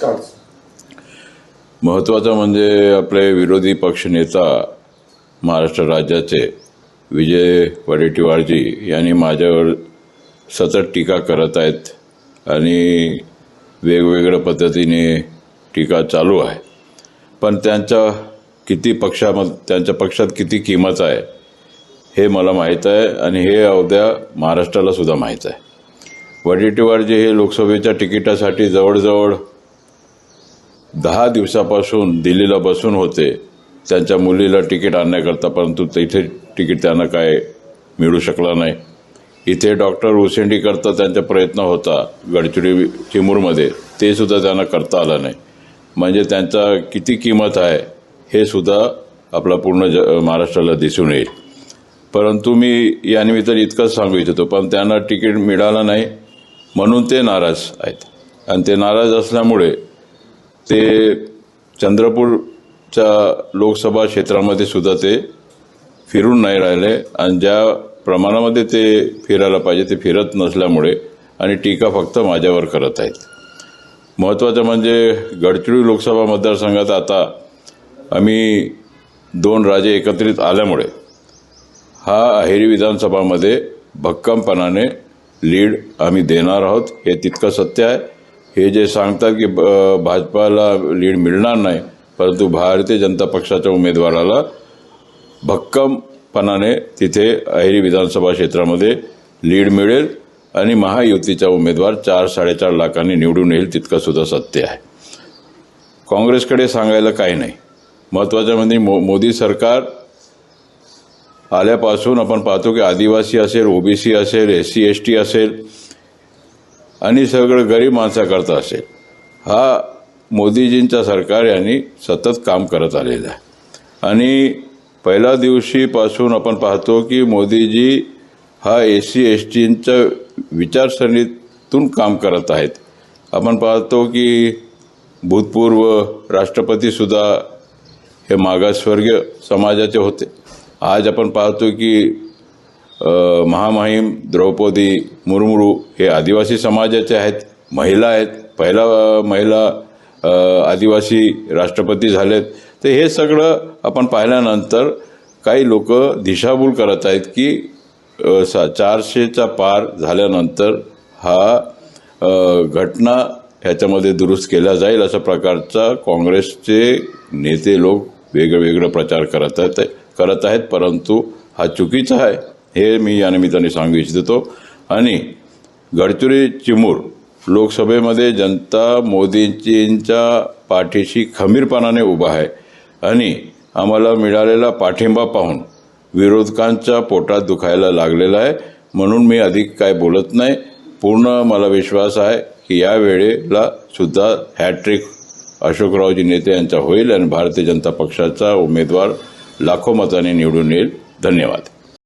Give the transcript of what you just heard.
Start महत्त्वाचं म्हणजे आपले विरोधी पक्षनेता महाराष्ट्र राज्याचे विजय वडेट्टीवारजी यांनी माझ्यावर सतत टीका करत आहेत आणि वेगवेगळ्या पद्धतीने टीका चालू आहे. पण त्यांच्या किती पक्षामध्ये त्यांच्या पक्षात किती किंमत आहे हे मला माहीत आहे आणि हे अवद्या महाराष्ट्राला सुद्धा माहीत आहे. वडेट्टीवारजी हे लोकसभेच्या तिकिटासाठी जवळजवळ दहा दिवसापासून दिल्लीला बसून होते. त्यांच्या मुलीला तिकीट आणण्याकरता परंतु तिथे तिकीट त्यांना काय मिळू शकला नाही. इथे डॉक्टर उसेंडी करता त्यांचा प्रयत्न होता गडचिरोली चिमूरमध्ये. ते सुद्धा त्यांना करता आलं नाही. म्हणजे त्यांचा किती किंमत आहे हे सुद्धा आपला पूर्ण ज महाराष्ट्राला दिसून येईल. परंतु मी यानिमित्ताने इतकंच सांगू इच्छितो पण त्यांना तिकीट मिळालं नाही म्हणून ते नाराज आहेत. आणि ते नाराज असल्यामुळे ते चंद्रपूरच्या लोकसभा क्षेत्रामध्ये सुद्धा ते फिरून नाही राहिले आणि ज्या प्रमाणामध्ये ते फिरायला पाहिजे ते फिरत नसल्यामुळे आणि टीका फक्त माझ्यावर करत आहेत. महत्त्वाचं म्हणजे गडचिरोली लोकसभा मतदारसंघात आता आम्ही दोन राजे एकत्रित आल्यामुळे हा अहेरी विधानसभामध्ये भक्कमपणाने लीड आम्ही देणार आहोत हे तितकं सत्य आहे. हे जे सांगतात की ब- भाजपाला लीड मिळणार नाही परंतु भारतीय जनता पक्षाच्या उमेदवाराला भक्कमपणाने तिथे अहेरी विधानसभा क्षेत्रामध्ये लीड मिळेल आणि महायुतीचा उमेदवार चार साडेचार लाखांनी निवडून येईल तितकं सुद्धा सत्य आहे. काँग्रेसकडे सांगायला काही नाही. महत्त्वाचं म्हणजे मो मोदी सरकार आल्यापासून आपण पाहतो की आदिवासी असेल ओबीसी असेल एस सी एस टी असेल आणि सगळं गरीब माणसाकरता असेल. हा मोदीजींचा सरकार यांनी सतत काम करत आलेलं आहे. आणि पहिल्या दिवशीपासून आपण पाहतो की मोदीजी हा एस सी एस टींच्या विचारसरणीतून काम करत आहेत. आपण पाहतो की भूतपूर्व राष्ट्रपतीसुद्धा हे मागासवर्गीय समाजाचे होते. आज आपण पाहतो की महामहिम द्रौपदी मुरमुरू हे आदिवासी समाजाचे आहेत महिला आहेत. पहिला महिला आदिवासी राष्ट्रपती झालेत. तर हे सगळं आपण पाहिल्यानंतर काही लोक दिशाभूल करत आहेत की सा चारशेचा पार झाल्यानंतर हा घटना ह्याच्यामध्ये दुरुस्त केला जाईल अशा प्रकारचा काँग्रेसचे नेते लोक वेगवेगळं प्रचार करत आहेत करत आहेत परंतु हा चुकीचा आहे. हे मी या निमित्ताने सांगू इच्छितो. आणि गडचिरोली चिमूर लोकसभेमध्ये जनता मोदींच्या पाठीशी खमीरपणाने उभा आहे. आणि आम्हाला मिळालेला पाठिंबा पाहून विरोधकांच्या पोटात दुखायला लागलेला आहे. म्हणून मी अधिक काय बोलत नाही. पूर्ण मला विश्वास आहे की या वेळेला सुद्धा हॅट्रिक अशोकरावजी नेते यांचा होईल आणि भारतीय जनता पक्षाचा उमेदवार लाखो मताने निवडून येईल. धन्यवाद.